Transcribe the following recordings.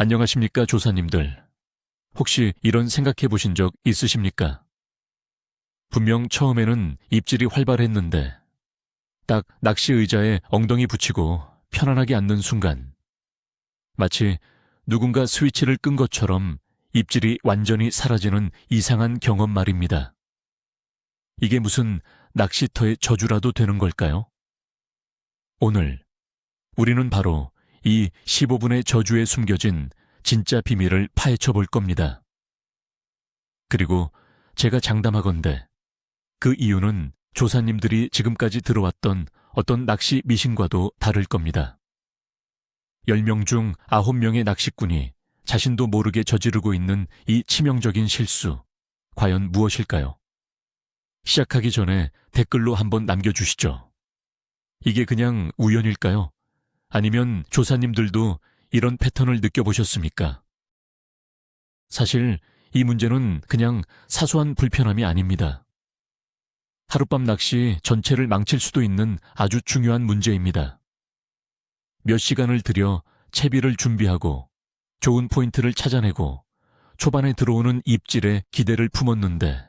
안녕하십니까, 조사님들. 혹시 이런 생각해 보신 적 있으십니까? 분명 처음에는 입질이 활발했는데, 딱 낚시 의자에 엉덩이 붙이고 편안하게 앉는 순간, 마치 누군가 스위치를 끈 것처럼 입질이 완전히 사라지는 이상한 경험 말입니다. 이게 무슨 낚시터의 저주라도 되는 걸까요? 오늘 우리는 바로 이 15분의 저주에 숨겨진 진짜 비밀을 파헤쳐 볼 겁니다. 그리고 제가 장담하건대 그 이유는 조사님들이 지금까지 들어왔던 어떤 낚시 미신과도 다를 겁니다. 10명 중 9명의 낚시꾼이 자신도 모르게 저지르고 있는 이 치명적인 실수, 과연 무엇일까요? 시작하기 전에 댓글로 한번 남겨주시죠. 이게 그냥 우연일까요? 아니면 조사님들도 이런 패턴을 느껴보셨습니까? 사실 이 문제는 그냥 사소한 불편함이 아닙니다. 하룻밤 낚시 전체를 망칠 수도 있는 아주 중요한 문제입니다. 몇 시간을 들여 채비를 준비하고 좋은 포인트를 찾아내고 초반에 들어오는 입질에 기대를 품었는데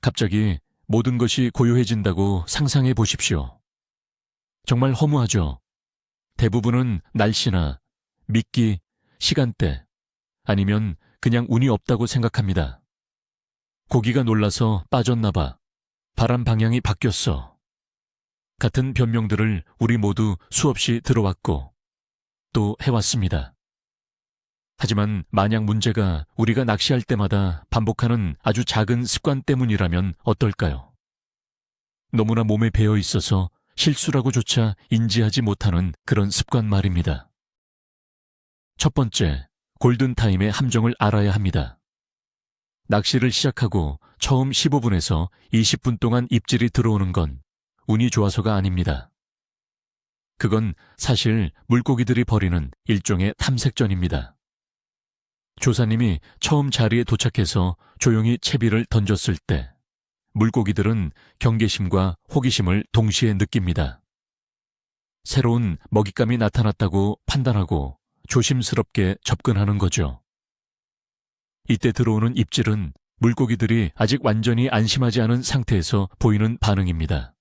갑자기 모든 것이 고요해진다고 상상해 보십시오. 정말 허무하죠. 대부분은 날씨나 미끼, 시간대 아니면 그냥 운이 없다고 생각합니다. 고기가 놀라서 빠졌나 봐. 바람 방향이 바뀌었어. 같은 변명들을 우리 모두 수없이 들어왔고 또 해왔습니다. 하지만 만약 문제가 우리가 낚시할 때마다 반복하는 아주 작은 습관 때문이라면 어떨까요? 너무나 몸에 배어 있어서 실수라고조차 인지하지 못하는 그런 습관 말입니다. 첫 번째, 골든타임의 함정을 알아야 합니다. 낚시를 시작하고 처음 15분에서 20분 동안 입질이 들어오는 건 운이 좋아서가 아닙니다. 그건 사실 물고기들이 벌이는 일종의 탐색전입니다. 조사님이 처음 자리에 도착해서 조용히 채비를 던졌을 때 물고기들은 경계심과 호기심을 동시에 느낍니다. 새로운 먹잇감이 나타났다고 판단하고 조심스럽게 접근하는 거죠. 이때 들어오는 입질은 물고기들이 아직 완전히 안심하지 않은 상태에서 보이는 반응입니다.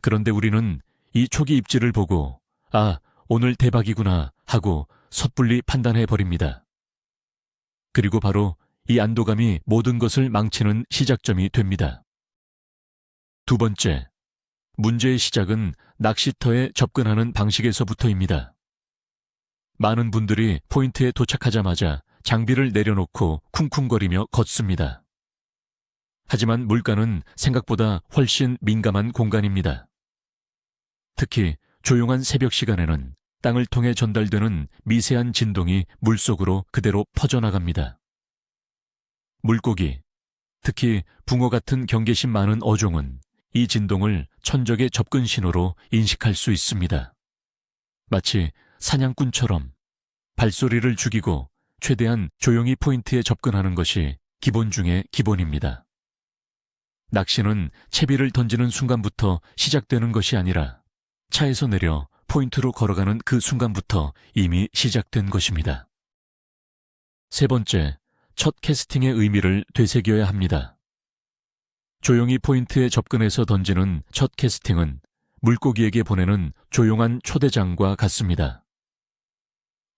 그런데 우리는 이 초기 입질을 보고, 아, 오늘 대박이구나 하고 섣불리 판단해 버립니다. 그리고 바로 이 안도감이 모든 것을 망치는 시작점이 됩니다. 두 번째, 문제의 시작은 낚시터에 접근하는 방식에서부터입니다. 많은 분들이 포인트에 도착하자마자 장비를 내려놓고 쿵쿵거리며 걷습니다. 하지만 물가는 생각보다 훨씬 민감한 공간입니다. 특히 조용한 새벽 시간에는 땅을 통해 전달되는 미세한 진동이 물속으로 그대로 퍼져나갑니다. 물고기, 특히 붕어 같은 경계심 많은 어종은 이 진동을 천적의 접근 신호로 인식할 수 있습니다. 마치 사냥꾼처럼 발소리를 죽이고 최대한 조용히 포인트에 접근하는 것이 기본 중의 기본입니다. 낚시는 채비를 던지는 순간부터 시작되는 것이 아니라 차에서 내려 포인트로 걸어가는 그 순간부터 이미 시작된 것입니다. 세 번째, 첫 캐스팅의 의미를 되새겨야 합니다. 조용히 포인트에 접근해서 던지는 첫 캐스팅은 물고기에게 보내는 조용한 초대장과 같습니다.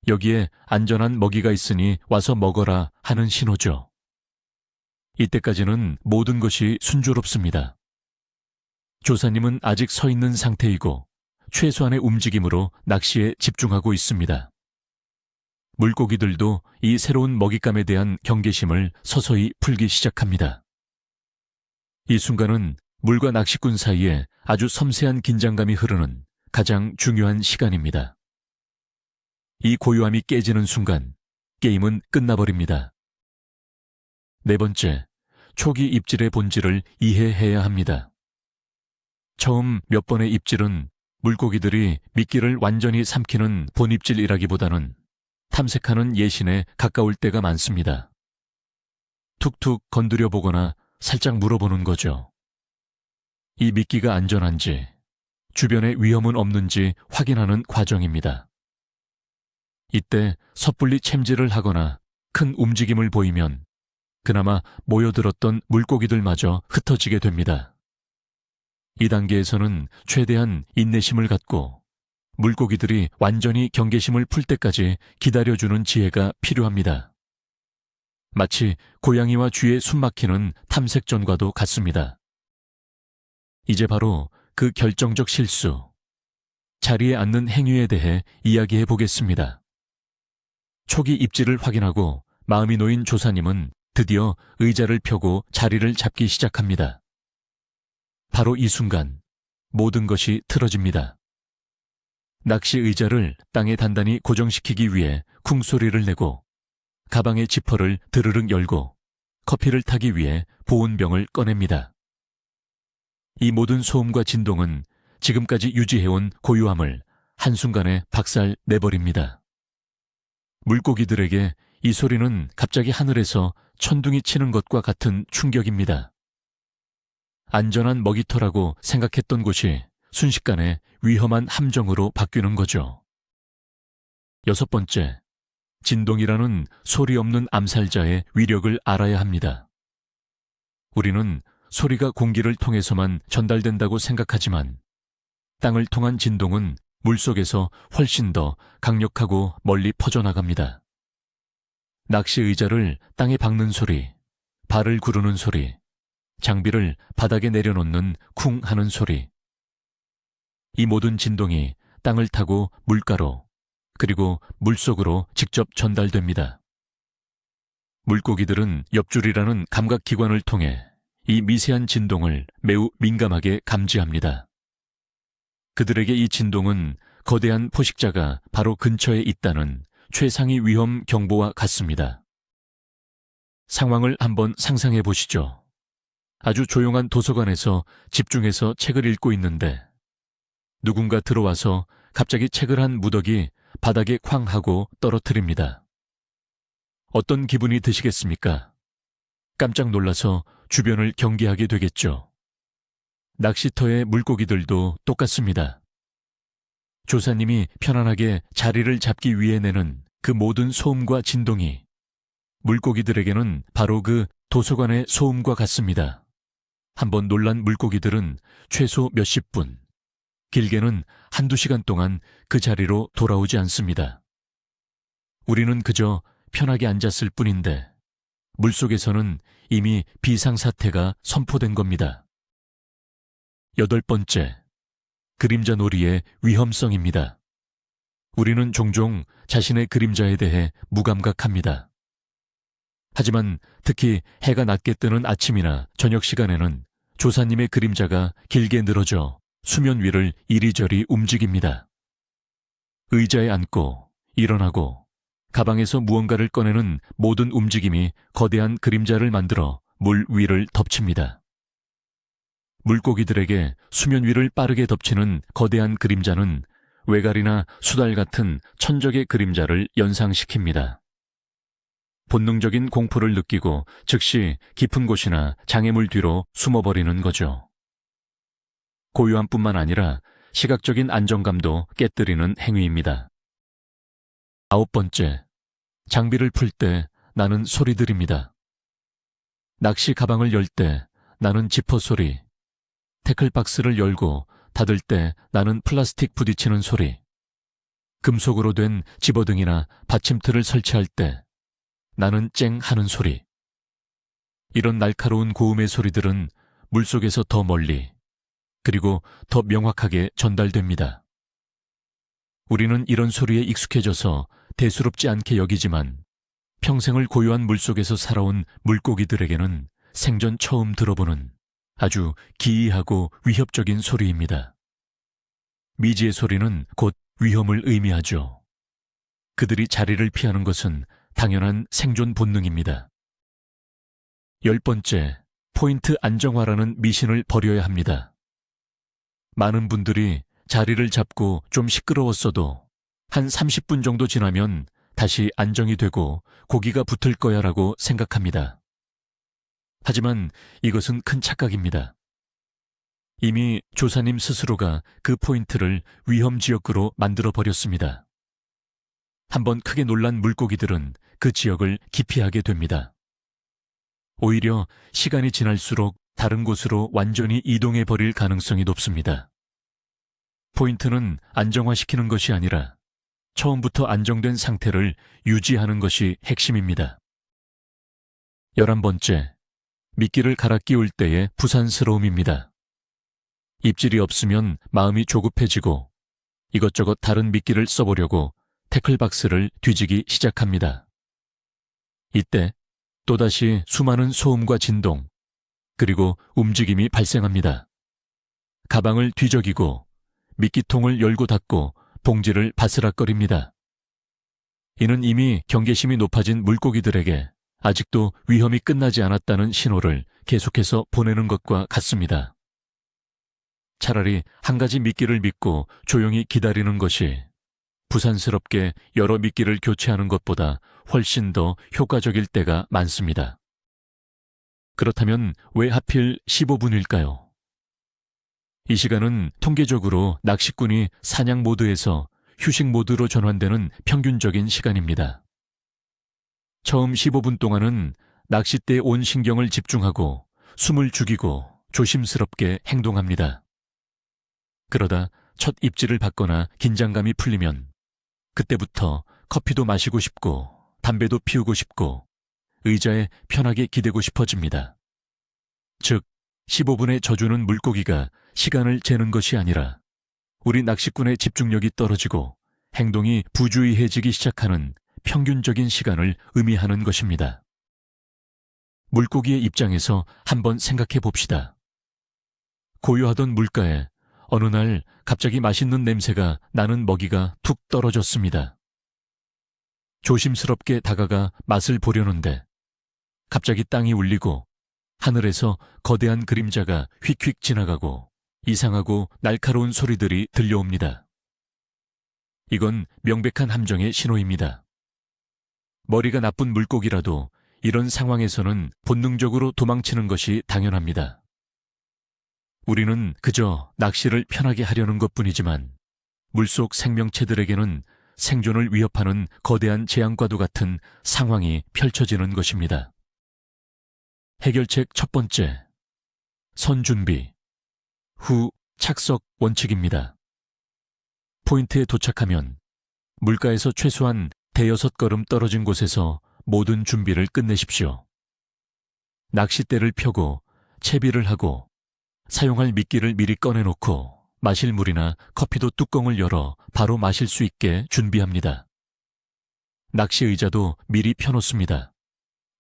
여기에 안전한 먹이가 있으니 와서 먹어라 하는 신호죠. 이때까지는 모든 것이 순조롭습니다. 조사님은 아직 서 있는 상태이고 최소한의 움직임으로 낚시에 집중하고 있습니다. 물고기들도 이 새로운 먹잇감에 대한 경계심을 서서히 풀기 시작합니다. 이 순간은 물과 낚시꾼 사이에 아주 섬세한 긴장감이 흐르는 가장 중요한 시간입니다. 이 고요함이 깨지는 순간 게임은 끝나버립니다. 네 번째, 초기 입질의 본질을 이해해야 합니다. 처음 몇 번의 입질은 물고기들이 미끼를 완전히 삼키는 본입질이라기보다는 탐색하는 예신에 가까울 때가 많습니다. 툭툭 건드려 보거나 살짝 물어보는 거죠. 이 미끼가 안전한지, 주변에 위험은 없는지 확인하는 과정입니다. 이때 섣불리 챔질을 하거나 큰 움직임을 보이면 그나마 모여들었던 물고기들마저 흩어지게 됩니다. 이 단계에서는 최대한 인내심을 갖고 물고기들이 완전히 경계심을 풀 때까지 기다려주는 지혜가 필요합니다. 마치 고양이와 쥐의 숨막히는 탐색전과도 같습니다. 이제 바로 그 결정적 실수, 자리에 앉는 행위에 대해 이야기해 보겠습니다. 초기 입지를 확인하고 마음이 놓인 조사님은 드디어 의자를 펴고 자리를 잡기 시작합니다. 바로 이 순간 모든 것이 틀어집니다. 낚시 의자를 땅에 단단히 고정시키기 위해 쿵 소리를 내고 가방의 지퍼를 드르륵 열고 커피를 타기 위해 보온병을 꺼냅니다. 이 모든 소음과 진동은 지금까지 유지해온 고유함을 한순간에 박살 내버립니다. 물고기들에게 이 소리는 갑자기 하늘에서 천둥이 치는 것과 같은 충격입니다. 안전한 먹이터라고 생각했던 곳이 순식간에 위험한 함정으로 바뀌는 거죠. 여섯 번째, 진동이라는 소리 없는 암살자의 위력을 알아야 합니다. 우리는 소리가 공기를 통해서만 전달된다고 생각하지만 땅을 통한 진동은 물속에서 훨씬 더 강력하고 멀리 퍼져나갑니다. 낚시 의자를 땅에 박는 소리, 발을 구르는 소리, 장비를 바닥에 내려놓는 쿵 하는 소리. 이 모든 진동이 땅을 타고 물가로 그리고 물속으로 직접 전달됩니다. 물고기들은 옆줄이라는 감각기관을 통해 이 미세한 진동을 매우 민감하게 감지합니다. 그들에게 이 진동은 거대한 포식자가 바로 근처에 있다는 최상위 위험 경보와 같습니다. 상황을 한번 상상해 보시죠. 아주 조용한 도서관에서 집중해서 책을 읽고 있는데 누군가 들어와서 갑자기 책을 한 무더기 바닥에 쾅 하고 떨어뜨립니다. 어떤 기분이 드시겠습니까? 깜짝 놀라서 주변을 경계하게 되겠죠. 낚시터의 물고기들도 똑같습니다. 조사님이 편안하게 자리를 잡기 위해 내는 그 모든 소음과 진동이 물고기들에게는 바로 그 도서관의 소음과 같습니다. 한번 놀란 물고기들은 최소 몇십 분, 길게는 한두 시간 동안 그 자리로 돌아오지 않습니다. 우리는 그저 편하게 앉았을 뿐인데 물속에서는 이미 비상사태가 선포된 겁니다. 여덟 번째, 그림자 놀이의 위험성입니다. 우리는 종종 자신의 그림자에 대해 무감각합니다. 하지만 특히 해가 낮게 뜨는 아침이나 저녁 시간에는 조사님의 그림자가 길게 늘어져 수면 위를 이리저리 움직입니다. 의자에 앉고 일어나고 가방에서 무언가를 꺼내는 모든 움직임이 거대한 그림자를 만들어 물 위를 덮칩니다. 물고기들에게 수면 위를 빠르게 덮치는 거대한 그림자는 외갈이나 수달 같은 천적의 그림자를 연상시킵니다. 본능적인 공포를 느끼고 즉시 깊은 곳이나 장애물 뒤로 숨어버리는 거죠. 고요함뿐만 아니라 시각적인 안정감도 깨뜨리는 행위입니다. 아홉 번째, 장비를 풀 때 나는 소리 들입니다. 낚시 가방을 열 때 나는 지퍼 소리, 태클박스를 열고 닫을 때 나는 플라스틱 부딪히는 소리, 금속으로 된 집어등이나 받침틀을 설치할 때 나는 쨍 하는 소리. 이런 날카로운 고음의 소리들은 물속에서 더 멀리, 그리고 더 명확하게 전달됩니다. 우리는 이런 소리에 익숙해져서 대수롭지 않게 여기지만 평생을 고요한 물속에서 살아온 물고기들에게는 생전 처음 들어보는 아주 기이하고 위협적인 소리입니다. 미지의 소리는 곧 위험을 의미하죠. 그들이 자리를 피하는 것은 당연한 생존 본능입니다. 열 번째, 포인트 안정화라는 미신을 버려야 합니다. 많은 분들이 자리를 잡고 좀 시끄러웠어도 한 30분 정도 지나면 다시 안정이 되고 고기가 붙을 거야 라고 생각합니다. 하지만 이것은 큰 착각입니다. 이미 조사님 스스로가 그 포인트를 위험 지역으로 만들어 버렸습니다. 한번 크게 놀란 물고기들은 그 지역을 기피하게 됩니다. 오히려 시간이 지날수록 다른 곳으로 완전히 이동해 버릴 가능성이 높습니다. 포인트는 안정화시키는 것이 아니라 처음부터 안정된 상태를 유지하는 것이 핵심입니다. 열한 번째, 미끼를 갈아 끼울 때의 부산스러움입니다. 입질이 없으면 마음이 조급해지고 이것저것 다른 미끼를 써보려고 태클박스를 뒤지기 시작합니다. 이때 또다시 수많은 소음과 진동, 그리고 움직임이 발생합니다. 가방을 뒤적이고 미끼통을 열고 닫고 봉지를 바스락거립니다. 이는 이미 경계심이 높아진 물고기들에게 아직도 위험이 끝나지 않았다는 신호를 계속해서 보내는 것과 같습니다. 차라리 한 가지 미끼를 믿고 조용히 기다리는 것이 부산스럽게 여러 미끼를 교체하는 것보다 훨씬 더 효과적일 때가 많습니다. 그렇다면 왜 하필 15분일까요? 이 시간은 통계적으로 낚시꾼이 사냥 모드에서 휴식 모드로 전환되는 평균적인 시간입니다. 처음 15분 동안은 낚싯대에 온 신경을 집중하고 숨을 죽이고 조심스럽게 행동합니다. 그러다 첫 입질을 받거나 긴장감이 풀리면 그때부터 커피도 마시고 싶고 담배도 피우고 싶고 의자에 편하게 기대고 싶어집니다. 즉, 15분의 저주는 물고기가 시간을 재는 것이 아니라 우리 낚시꾼의 집중력이 떨어지고 행동이 부주의해지기 시작하는 평균적인 시간을 의미하는 것입니다. 물고기의 입장에서 한번 생각해 봅시다. 고요하던 물가에 어느 날 갑자기 맛있는 냄새가 나는 먹이가 툭 떨어졌습니다. 조심스럽게 다가가 맛을 보려는데 갑자기 땅이 울리고 하늘에서 거대한 그림자가 휙휙 지나가고 이상하고 날카로운 소리들이 들려옵니다. 이건 명백한 함정의 신호입니다. 머리가 나쁜 물고기라도 이런 상황에서는 본능적으로 도망치는 것이 당연합니다. 우리는 그저 낚시를 편하게 하려는 것 뿐이지만 물속 생명체들에게는 생존을 위협하는 거대한 재앙과도 같은 상황이 펼쳐지는 것입니다. 해결책 첫 번째. 선 준비. 후 착석 원칙입니다. 포인트에 도착하면 물가에서 최소한 대여섯 걸음 떨어진 곳에서 모든 준비를 끝내십시오. 낚싯대를 펴고 채비를 하고 사용할 미끼를 미리 꺼내놓고 마실 물이나 커피도 뚜껑을 열어 바로 마실 수 있게 준비합니다. 낚시 의자도 미리 펴놓습니다.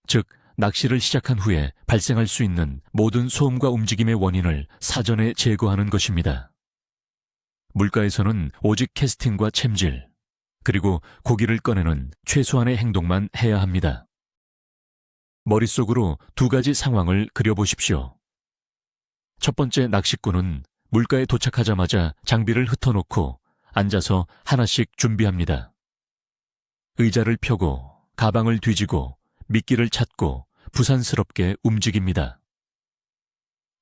즉, 낚시를 시작한 후에 발생할 수 있는 모든 소음과 움직임의 원인을 사전에 제거하는 것입니다. 물가에서는 오직 캐스팅과 챔질, 그리고 고기를 꺼내는 최소한의 행동만 해야 합니다. 머릿속으로 두 가지 상황을 그려보십시오. 첫 번째 낚시꾼은 물가에 도착하자마자 장비를 흩어놓고 앉아서 하나씩 준비합니다. 의자를 펴고 가방을 뒤지고 미끼를 찾고 부산스럽게 움직입니다.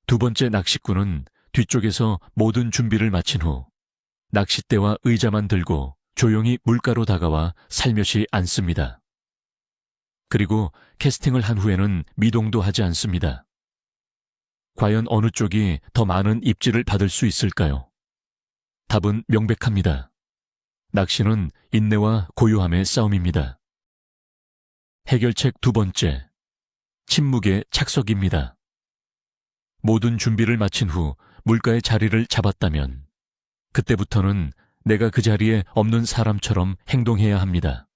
두 번째 낚시꾼은 뒤쪽에서 모든 준비를 마친 후 낚싯대와 의자만 들고 조용히 물가로 다가와 살며시 앉습니다. 그리고 캐스팅을 한 후에는 미동도 하지 않습니다. 과연 어느 쪽이 더 많은 입질을 받을 수 있을까요? 답은 명백합니다. 낚시는 인내와 고요함의 싸움입니다. 해결책 두 번째. 침묵의 착석입니다. 모든 준비를 마친 후 물가의 자리를 잡았다면 그때부터는 내가 그 자리에 없는 사람처럼 행동해야 합니다.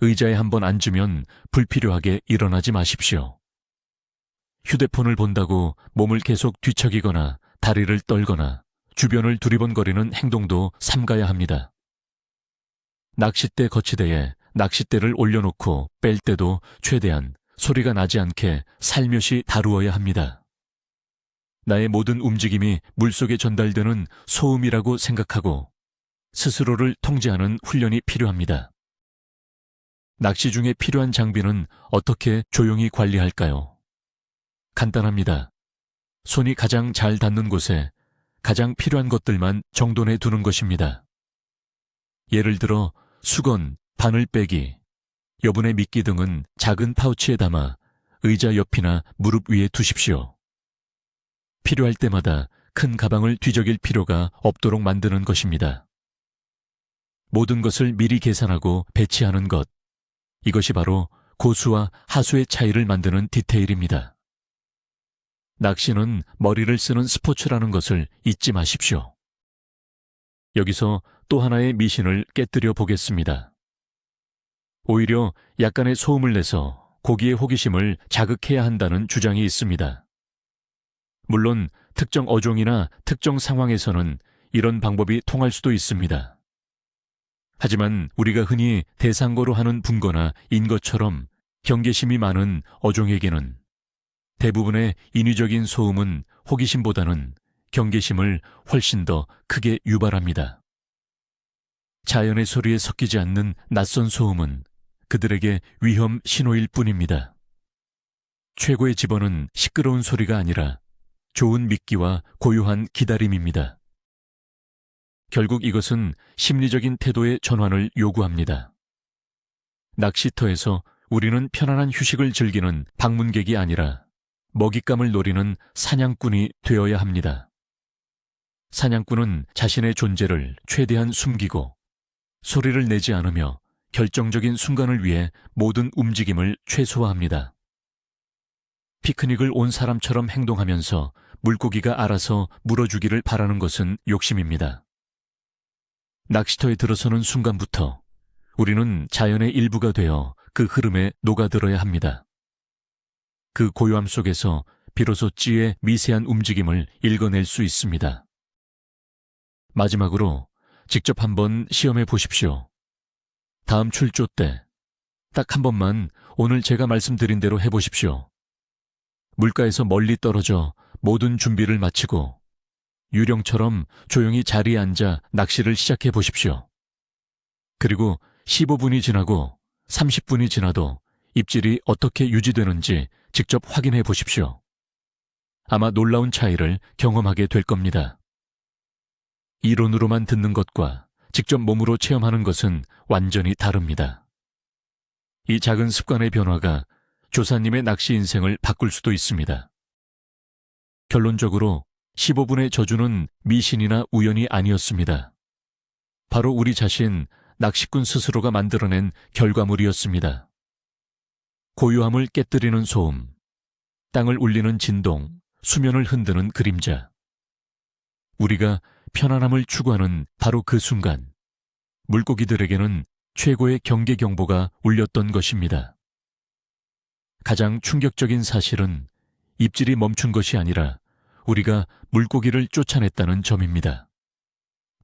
의자에 한번 앉으면 불필요하게 일어나지 마십시오. 휴대폰을 본다고 몸을 계속 뒤척이거나 다리를 떨거나 주변을 두리번거리는 행동도 삼가야 합니다. 낚싯대 거치대에 낚싯대를 올려놓고 뺄 때도 최대한 소리가 나지 않게 살며시 다루어야 합니다. 나의 모든 움직임이 물속에 전달되는 소음이라고 생각하고 스스로를 통제하는 훈련이 필요합니다. 낚시 중에 필요한 장비는 어떻게 조용히 관리할까요? 간단합니다. 손이 가장 잘 닿는 곳에 가장 필요한 것들만 정돈해 두는 것입니다. 예를 들어 수건, 바늘 빼기, 여분의 미끼 등은 작은 파우치에 담아 의자 옆이나 무릎 위에 두십시오. 필요할 때마다 큰 가방을 뒤적일 필요가 없도록 만드는 것입니다. 모든 것을 미리 계산하고 배치하는 것. 이것이 바로 고수와 하수의 차이를 만드는 디테일입니다. 낚시는 머리를 쓰는 스포츠라는 것을 잊지 마십시오. 여기서 또 하나의 미신을 깨뜨려 보겠습니다. 오히려 약간의 소음을 내서 고기의 호기심을 자극해야 한다는 주장이 있습니다. 물론 특정 어종이나 특정 상황에서는 이런 방법이 통할 수도 있습니다. 하지만 우리가 흔히 대상고로 하는 분거나 인것처럼 경계심이 많은 어종에게는 대부분의 인위적인 소음은 호기심보다는 경계심을 훨씬 더 크게 유발합니다. 자연의 소리에 섞이지 않는 낯선 소음은 그들에게 위험 신호일 뿐입니다. 최고의 집어는 시끄러운 소리가 아니라 좋은 미끼와 고요한 기다림입니다. 결국 이것은 심리적인 태도의 전환을 요구합니다. 낚시터에서 우리는 편안한 휴식을 즐기는 방문객이 아니라 먹잇감을 노리는 사냥꾼이 되어야 합니다. 사냥꾼은 자신의 존재를 최대한 숨기고 소리를 내지 않으며 결정적인 순간을 위해 모든 움직임을 최소화합니다. 피크닉을 온 사람처럼 행동하면서 물고기가 알아서 물어주기를 바라는 것은 욕심입니다. 낚시터에 들어서는 순간부터 우리는 자연의 일부가 되어 그 흐름에 녹아들어야 합니다. 그 고요함 속에서 비로소 찌의 미세한 움직임을 읽어낼 수 있습니다. 마지막으로 직접 한번 시험해 보십시오. 다음 출조 때 딱 한 번만 오늘 제가 말씀드린 대로 해보십시오. 물가에서 멀리 떨어져 모든 준비를 마치고 유령처럼 조용히 자리에 앉아 낚시를 시작해 보십시오. 그리고 15분이 지나고 30분이 지나도 입질이 어떻게 유지되는지 직접 확인해 보십시오. 아마 놀라운 차이를 경험하게 될 겁니다. 이론으로만 듣는 것과 직접 몸으로 체험하는 것은 완전히 다릅니다. 이 작은 습관의 변화가 조사님의 낚시 인생을 바꿀 수도 있습니다. 결론적으로 15분의 저주는 미신이나 우연이 아니었습니다. 바로 우리 자신 낚시꾼 스스로가 만들어낸 결과물이었습니다. 고요함을 깨뜨리는 소음, 땅을 울리는 진동, 수면을 흔드는 그림자. 우리가 편안함을 추구하는 바로 그 순간, 물고기들에게는 최고의 경계 경보가 울렸던 것입니다. 가장 충격적인 사실은 입질이 멈춘 것이 아니라 우리가 물고기를 쫓아냈다는 점입니다.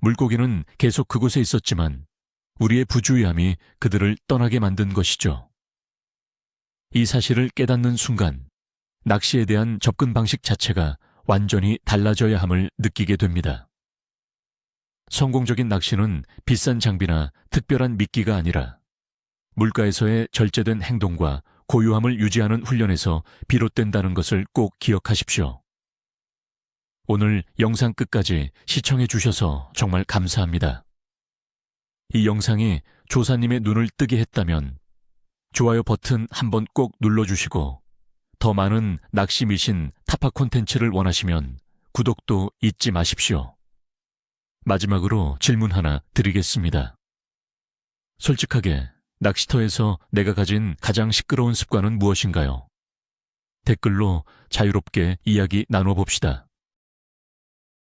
물고기는 계속 그곳에 있었지만 우리의 부주의함이 그들을 떠나게 만든 것이죠. 이 사실을 깨닫는 순간 낚시에 대한 접근 방식 자체가 완전히 달라져야 함을 느끼게 됩니다. 성공적인 낚시는 비싼 장비나 특별한 미끼가 아니라 물가에서의 절제된 행동과 고요함을 유지하는 훈련에서 비롯된다는 것을 꼭 기억하십시오. 오늘 영상 끝까지 시청해 주셔서 정말 감사합니다. 이 영상이 조사님의 눈을 뜨게 했다면 좋아요 버튼 한번 꼭 눌러주시고 더 많은 낚시 미신 타파 콘텐츠를 원하시면 구독도 잊지 마십시오. 마지막으로 질문 하나 드리겠습니다. 솔직하게 낚시터에서 내가 가진 가장 시끄러운 습관은 무엇인가요? 댓글로 자유롭게 이야기 나눠 봅시다.